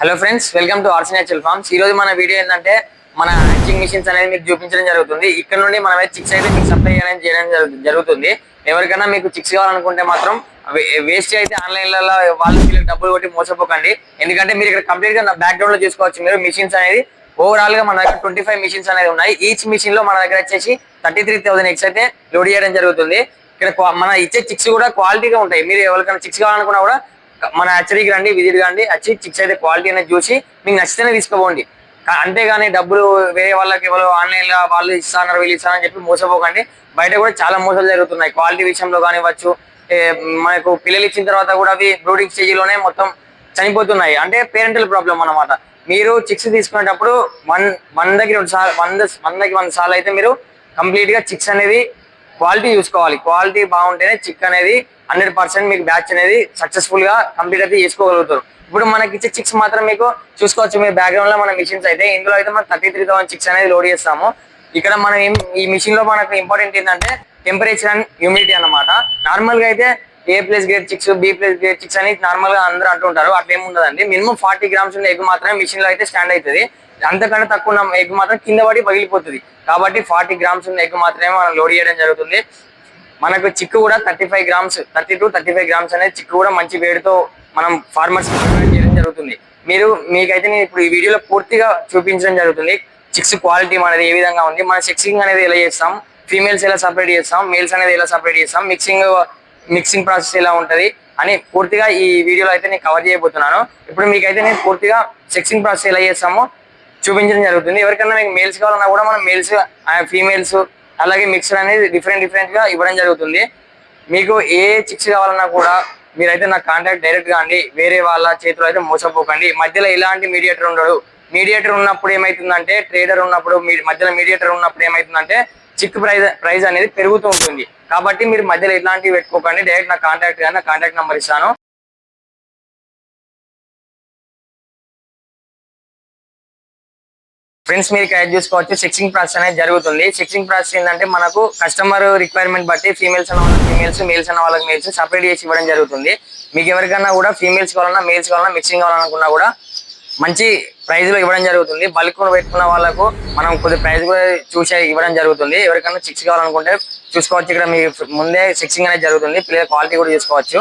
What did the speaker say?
Hello friends welcome to RC natural farms ఈ రోజు మన వీడియో ఏంటంటే మన హ్యాచింగ్ మిషన్స్ అనేది మీకు చూపించడం జరుగుతుంది. ఇక్కడ నుండి మనం చిక్స్ అయితే మీకు సప్లై చేయడం చేయడం జరుగుతుంది. ఎవరికైనా మీకు చిక్స్ కావాలనుకుంటే మాత్రం వేస్ట్ అయితే ఆన్లైన్లలో వాళ్ళు వీళ్ళకి డబ్బులు కొట్టి మోసపోకండి. ఎందుకంటే మీరు ఇక్కడ కంప్లీట్గా బ్యాక్గ్రౌండ్లో చూసుకోవచ్చు మీరు. మిషన్స్ అనేది ఓవరాల్గా మన దగ్గర ట్వంటీ ఫైవ్ మిషన్స్ అనేది ఉన్నాయి. ఈచ్ మిషన్లో మన దగ్గర వచ్చేసి థర్టీ త్రీ థౌసండ్ ఎక్స్ అయితే లోడ్ చేయడం జరుగుతుంది. ఇక్కడ మన ఇచ్చే చిక్స్ కూడా క్వాలిటీగా ఉంటాయి. మీరు ఎవరికైనా చిక్స్ కావాలనుకున్నా కూడా మన హెచ్చరికి రండి విజిట్ కండి వచ్చి చిక్స్ అయితే క్వాలిటీ అనేది చూసి మీకు నచ్చితేనే తీసుకోపోండి. అంతేగాని డబ్బులు వేరే వాళ్ళకి ఎవరు ఆన్లైన్లో వాళ్ళు ఇస్తాన్నారు వీళ్ళు ఇస్తానని చెప్పి మోసపోకండి. బయట కూడా చాలా మోసాలు జరుగుతున్నాయి. క్వాలిటీ విషయంలో కానివ్వచ్చు మనకు పిల్లలు ఇచ్చిన తర్వాత కూడా అవి బ్రూడింగ్ స్టేజ్లోనే మొత్తం చనిపోతున్నాయి. అంటే పేరెంటల్ ప్రాబ్లం అన్నమాట. మీరు చిక్స్ తీసుకునేటప్పుడు వన్ వందకి రెండు సార్లు వంద వందకి వంద సార్లు అయితే మీరు కంప్లీట్గా చిక్స్ అనేది క్వాలిటీ చూసుకోవాలి. క్వాలిటీ బాగుంటేనే చిక్ అనేది హండ్రెడ్ పర్సెంట్ మీకు బ్యాచ్ అనేది సక్సెస్ఫుల్గా కంప్లీట్ అయితే చేసుకోగలుగుతారు. ఇప్పుడు మనకి ఇచ్చే చిక్స్ మాత్రం మీకు చూసుకోవచ్చు. మీ బ్యాక్గ్రౌండ్లో మన మిషన్స్ అయితే ఇందులో అయితే మనం థర్టీ త్రీ థౌసండ్ చిక్స్ అనేది లోడ్ చేస్తాము. ఇక్కడ మనం ఈ మిషన్లో మనకు ఇంపార్టెంట్ ఏంటంటే టెంపరేచర్ అండ్ హ్యూమిడిటీ అన్నమాట. నార్మల్గా అయితే A plus grade chicks B plus grade chicks అని నార్మల్గా అందరూ అంటుంటారు అట్లా ఉండదండి. మినిమం ఫార్టీ గ్రామ్స్ ఉన్న ఎగ్ మాత్రమే మిషన్లో అయితే స్టాండ్ అవుతుంది అంతకంటే తక్కువ ఉన్న ఎగ్ మాత్రం కింద పడి పగిలిపోతుంది. కాబట్టి ఫార్టీ గ్రామ్స్ ఉన్న ఎగ్ మాత్రమే మనం లోడ్ చేయడం జరుగుతుంది. మనకు చిక్కు కూడా thirty five grams thirty to thirty five grams అనేది చిక్కు కూడా మంచి వేడితో మనం ఫార్మర్స్ చేయడం జరుగుతుంది. మీరు మీకైతే నేను ఇప్పుడు ఈ వీడియోలో పూర్తిగా చూపించడం జరుగుతుంది. చిక్స్ క్వాలిటీ అనేది ఏ విధంగా ఉంది. మన సెక్సింగ్ అనేది ఎలా చేస్తాం? ఫీమేల్స్ ఎలా సపరేట్ చేస్తాం? మేల్స్ అనేది ఎలా సపరేట్ చేస్తాం? మిక్సింగ్ మిక్సింగ్ ప్రాసెస్ ఎలా ఉంటుంది అని పూర్తిగా ఈ వీడియోలో అయితే నేను కవర్ చేయబోతున్నాను. ఇప్పుడు మీకైతే నేను పూర్తిగా సెక్సింగ్ ప్రాసెస్ ఎలా చేస్తామో చూపించడం జరుగుతుంది. ఎవరికైనా మీకు మేల్స్ కావాలన్నా కూడా మనం మేల్స్ ఫీమేల్స్ అలాగే మిక్సర్ అనేది డిఫరెంట్ డిఫరెంట్గా ఇవ్వడం జరుగుతుంది. మీకు ఏ చిక్స్ కావాలన్నా కూడా మీరైతే నాకు కాంటాక్ట్ డైరెక్ట్గా అండి. వేరే వాళ్ళ చేతిలో అయితే మోసపోకండి. మధ్యలో ఎలాంటి మీడియేటర్ ఉండడు. మీడియేటర్ ఉన్నప్పుడు ఏమైతుందంటే ట్రేడర్ ఉన్నప్పుడు మీ- మధ్యలో మీడియేటర్ ఉన్నప్పుడు ఏమైతుందంటే చిక్ ప్రైజ్ ప్రైజ్ అనేది పెరుగుతూ ఉంటుంది. కాబట్టి మీరు మధ్యలో ఎలాంటివి పెట్టుకోకండి. డైరెక్ట్ నా కాంటాక్ట్ కానీ నా కాంటాక్ట్ నెంబర్ ఇస్తాను. ఫ్రెండ్స్ మీరు ఇక్కడ చూసుకోవచ్చు. సెక్సింగ్ ప్రాసెస్ అనేది జరుగుతుంది. సెక్సింగ్ ప్రాసెస్ ఏంటంటే మనకు కస్టమర్ రిక్వైర్మెంట్ బట్టి ఫీమేల్స్ అన్న వాళ్ళకి ఫీమేల్స్ మేల్స్ అన్న వాళ్ళకి మేల్స్ సపరేట్ చేసి ఇవ్వడం జరుగుతుంది. మీకు ఎవరికైనా కూడా ఫీమేల్స్ కావాలన్నా మేల్స్ కావాలన్నా మిక్సింగ్ కావాలనుకున్నా కూడా మంచి ప్రైజ్లో ఇవ్వడం జరుగుతుంది. బల్క్ పెట్టుకున్న వాళ్ళకు మనం కొద్ది ప్రైస్ కూడా చూసి ఇవ్వడం జరుగుతుంది. ఎవరికైనా చిక్స్ కావాలనుకుంటే చూసుకోవచ్చు. ఇక్కడ మీ ముందే సిక్సింగ్ అనేది జరుగుతుంది. పిల్లల క్వాలిటీ కూడా చూసుకోవచ్చు.